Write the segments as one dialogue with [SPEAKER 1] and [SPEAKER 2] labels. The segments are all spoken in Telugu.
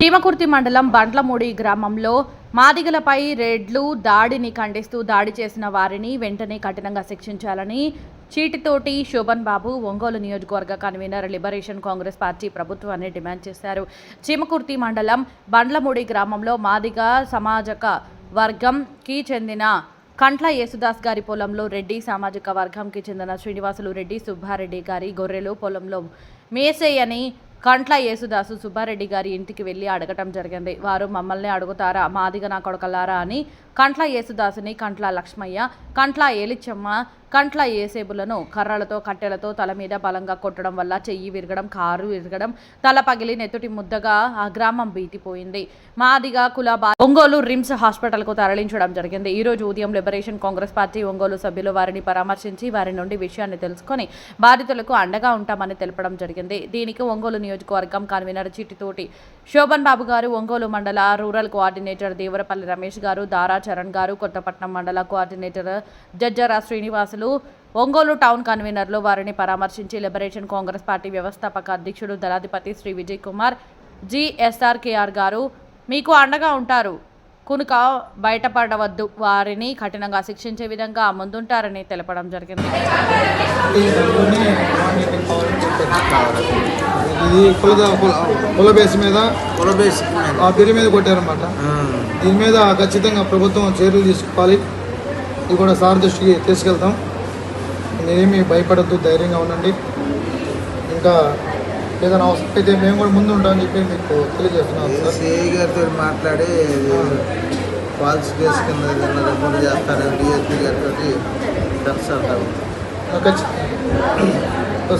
[SPEAKER 1] చీమకుర్తి మండలం బండ్లమూడి గ్రామంలో మాదిగలపై రెడ్లు దాడిని ఖండిస్తూ దాడి చేసిన వారిని వెంటనే కఠినంగా శిక్షించాలని చీటితోటి శోభన్ బాబు ఒంగోలు నియోజకవర్గ కన్వీనర్ లిబరేషన్ కాంగ్రెస్ పార్టీ ప్రభుత్వాన్ని డిమాండ్ చేశారు. చీమకుర్తి మండలం బండ్లమూడి గ్రామంలో మాదిగ సమాజక వర్గంకి చెందిన కంట్ల యేసుదాస్ గారి పొలంలో రెడ్డి సామాజిక వర్గంకి చెందిన శ్రీనివాసులు రెడ్డి సుబ్బారెడ్డి గారి గొర్రెలు పొలంలో మేసేయని కంట్ల యేసుదాసు సుబ్బారెడ్డి గారి ఇంటికి వెళ్ళి అడగటం జరిగింది. వారు మమ్మల్ని అడుగుతారా? మాదిగ నా కొడకలారా అని కంట్ల యేసుదాసుని కంట్ల లక్ష్మయ్య కంట్ల ఏలిచ్చమ్మ కంట్ల ఏసేబులను కర్రలతో కట్టెలతో తల మీద బలంగా కొట్టడం వల్ల చెయ్యి విరగడం కారు విరగడం తల పగిలి నెత్తుటి ముద్దగా ఆ గ్రామం బీతిపోయింది. మాదిగా కుల ఒంగోలు రిమ్స్ హాస్పిటల్కు తరలించడం జరిగింది. ఈ రోజు ఉదయం లిబరేషన్ కాంగ్రెస్ పార్టీ ఒంగోలు సభ్యులు వారిని పరామర్శించి వారి నుండి విషయాన్ని తెలుసుకొని బాధితులకు అండగా ఉంటామని తెలపడం జరిగింది. దీనికి ఒంగోలు నియోజకవర్గం కన్వీనర్ చిట్టితోటి శోభన్ బాబు గారు ఒంగోలు మండల రూరల్ కోఆర్డినేటర్ దేవరపల్లి రమేష్ గారు దారా చరణ్ గారు కొత్తపట్నం మండల కోఆర్డినేటర్ జజ్జరా శ్రీనివాసులు ఒంగోలు టౌన్ కన్వీనర్లు వారిని పరామర్శించి లిబరేషన్ కాంగ్రెస్ పార్టీ వ్యవస్థాపక అధ్యక్షుడు దళాధిపతి శ్రీ విజయ్ కుమార్ జిఎస్ఆర్కేఆర్ గారు మీకు అండగా ఉంటారు. కునుక బయటపడవద్దు. వారిని కఠినంగా శిక్షించే విధంగా ముందుంటారని తెలపడం జరిగింది.
[SPEAKER 2] ఇది కుల కుల- బేస్ మీద
[SPEAKER 3] కుల మీద.
[SPEAKER 2] ఆ పేరు మీద కొట్టారన్నమాట.
[SPEAKER 3] ఆ,
[SPEAKER 2] దీని మీద ఖచ్చితంగా ప్రభుత్వం చర్యలు తీసుకోవాలి. ఇది కూడా సార్ దృష్టికి తీసుకెళ్తాం. నేనేమి భయపడద్దు ధైర్యంగా ఉండండి. ఇంకా ఏదైనా అవసరం అయితే మేము కూడా ముందు ఉంటామని చెప్పి మీకు తెలియజేస్తున్నాం
[SPEAKER 3] సిఐ గారితో మాట్లాడి ఫాల్స్ కేసు కింద రిపోర్ట్ చేస్తారని డిఎస్పీ గారితో తెలుసు
[SPEAKER 2] ఖచ్చితంగా సార్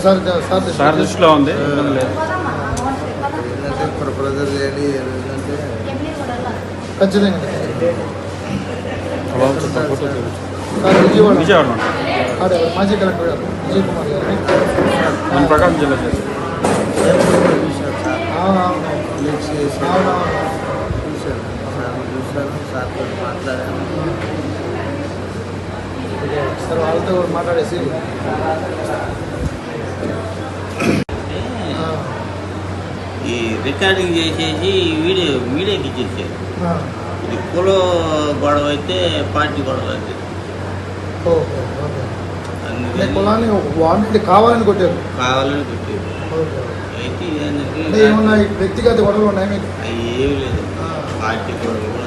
[SPEAKER 2] సార్ దృష్టికి
[SPEAKER 4] సార్ దృష్టిలో ఉంది.
[SPEAKER 2] ఖచ్చితంగా. విజయవాడ.
[SPEAKER 4] విజయవాడ.
[SPEAKER 2] మాజీ కలెక్టర్ గారు. విజయ్ కుమార్ గారు.
[SPEAKER 4] మన ప్రకాశం జిల్లా చేస్తాం
[SPEAKER 3] చూశారు సార్
[SPEAKER 2] అవునవును
[SPEAKER 3] లీక్స్ చేసి
[SPEAKER 2] అవునవును
[SPEAKER 3] చూశాను సార్ చూశాను సార్తో మాట్లాడాను
[SPEAKER 2] సార్ వాళ్ళతో కూడా మాట్లాడేసి.
[SPEAKER 5] ఈ రికార్డింగ్ చేసేసి వీడియో మీడియాకి ఇచ్చేసారు. ఇది కుల గొడవ అయితే పార్టీ గొడవ అయితే.
[SPEAKER 2] అంటే కులాన్ని వాంటెడ్ కావాలని కొట్టారు.
[SPEAKER 5] కావాలని పెట్టారు
[SPEAKER 2] ఓకే
[SPEAKER 5] అయితే
[SPEAKER 2] అంటే ఏమన్నా వ్యక్తిగత గొడవలు ఉన్నాయి మీకు?
[SPEAKER 5] అవి ఏమి లేదు. పార్టీ గొడవ కూడా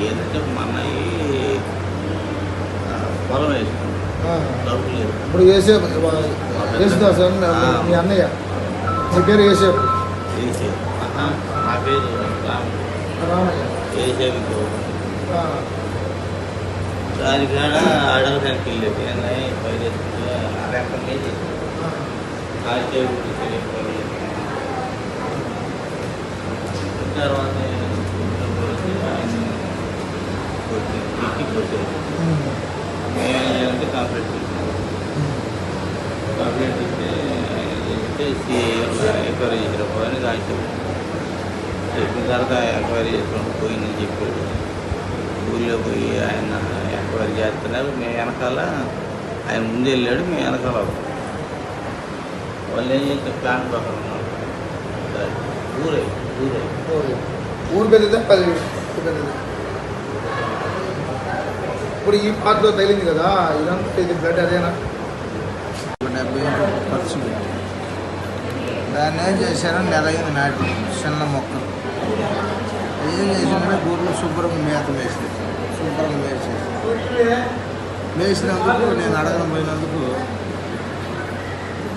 [SPEAKER 5] ఏంటంటే మన పొలం వేసుకున్నాం
[SPEAKER 2] ఆ.
[SPEAKER 5] డబ్బు లేదు
[SPEAKER 2] ఇప్పుడు వేసే యేసుదాస్ అని మీ- మీ అన్నయ్య మీ పేరు వేసేపు
[SPEAKER 5] వేసారు నా పేరు రామ్
[SPEAKER 2] రామయ్య
[SPEAKER 5] వేసేందుకు
[SPEAKER 2] ఆ,
[SPEAKER 5] దాని కాడ అడగడానికి వెళ్ళేది ఏంటంటే పైన అరెంప మీద
[SPEAKER 2] ఆ.
[SPEAKER 5] ఆర్కే తర్వాత ఇంటికి వచ్చారు
[SPEAKER 2] ఉమ్,
[SPEAKER 5] కంప్లీట్ చేసాం కంప్లీట్ ఇస్తే సిఐ ఎంక్వైరీ చేసారు పోయిన చెప్పిన తర్వాత ఎంక్వైరీ చేసుకుని పోయిందని చెప్పాడు ఊళ్ళో పోయి ఆయన ఎంక్వైరీ చేస్తున్నారు. మేము వెనకాల ఆయన ముందు వెళ్ళాడు మేము వెనకాల వాళ్ళు ఏం చేస్తే ప్లాన్ ప్రకారం ఉన్నారు. ఊరే ఊరే.
[SPEAKER 2] ఊరు పెద్దదా పది పెద్దదా. ఇప్పుడు ఈ పాటలో తగిలింది కదా ఇదంతా ఇది బ్లడ్ అదేనా
[SPEAKER 3] డెబ్బై ఏళ్ళు ఖర్చు పెట్టి దాన్ని ఏం చేశారో నెల అయింది నాటి చిన్న మొక్క ఏం చేసిందంటే గూర్లు శుభ్రంగా మేత వేసి శుభ్రంగా వేసేసి వేసినందుకు నేను అడగడం పోయినందుకు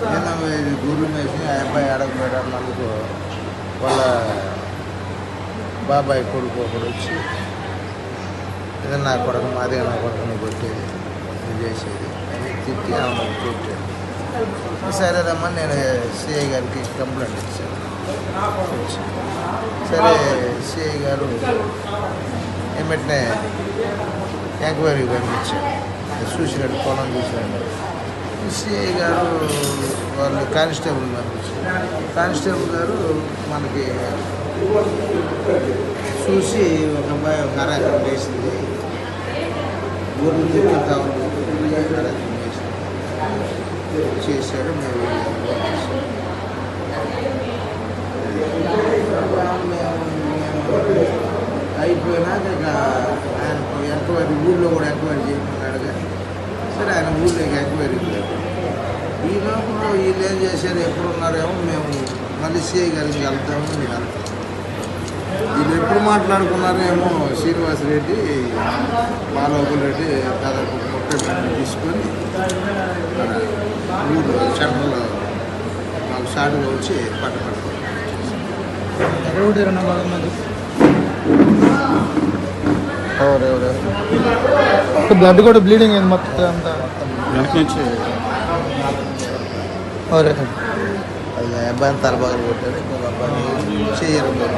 [SPEAKER 3] నేను ఇది గూర్లు వేసి ఆ అబ్బాయి అడగపోయాడు అన్నందుకు వాళ్ళ బాబాయ్ కొడుకు ఒకడు వచ్చి ఇది నా కొడుకు మాదే నా కొడుకుని కొట్టేది ఇది చేసేది. అని తిట్టి ఆమె సరే సరేనమ్మా నేను సిఐ గారికి కంప్లైంట్ ఇచ్చాను. సరే సిఐ గారు ఏమిటనే ఎంక్వైరీ పంపించాను చూసినట్టు పొలం చూసాను సిఐ గారు వాళ్ళు కానిస్టేబుల్ పంపించారు. కానిస్టేబుల్ గారు మనకి చూసి ఒక అబ్బాయి ఒక అరాచకం వేసింది. ఊర్లు తిరిగి కావాలి అరాచకం చేసింది చేశాడు మేము అయిపోయినాక ఇక ఆయన ఎంక్వైరీ ఊళ్ళో కూడా ఎంక్వైరీ చేయమన్నాడు సరే ఆయన ఊళ్ళోకి ఎంక్వైరీ ఈ లోపల వీళ్ళు ఏం చేశారు ఎప్పుడు ఉన్నారేమో మేము మళ్ళీ సిఐ గారికి వెళ్తాము మీరు వెళ్తాం వీళ్ళు ఎప్పుడు మాట్లాడుకున్నారేమో శ్రీనివాస్ రెడ్డి బాలగోపాల్ రెడ్డి దాదాపు ముప్పై మంది తీసుకొని ఊళ్ళో సెంటర్లో మాకు షాటుగా వచ్చి
[SPEAKER 2] మంది బ్లడ్ కూడా బ్లీడింగ్ అయింది మొత్తం అంతా.
[SPEAKER 4] నుంచి
[SPEAKER 2] Oh
[SPEAKER 3] iya, bantar banget. Gue dari gue lapan
[SPEAKER 2] Sihir
[SPEAKER 3] gue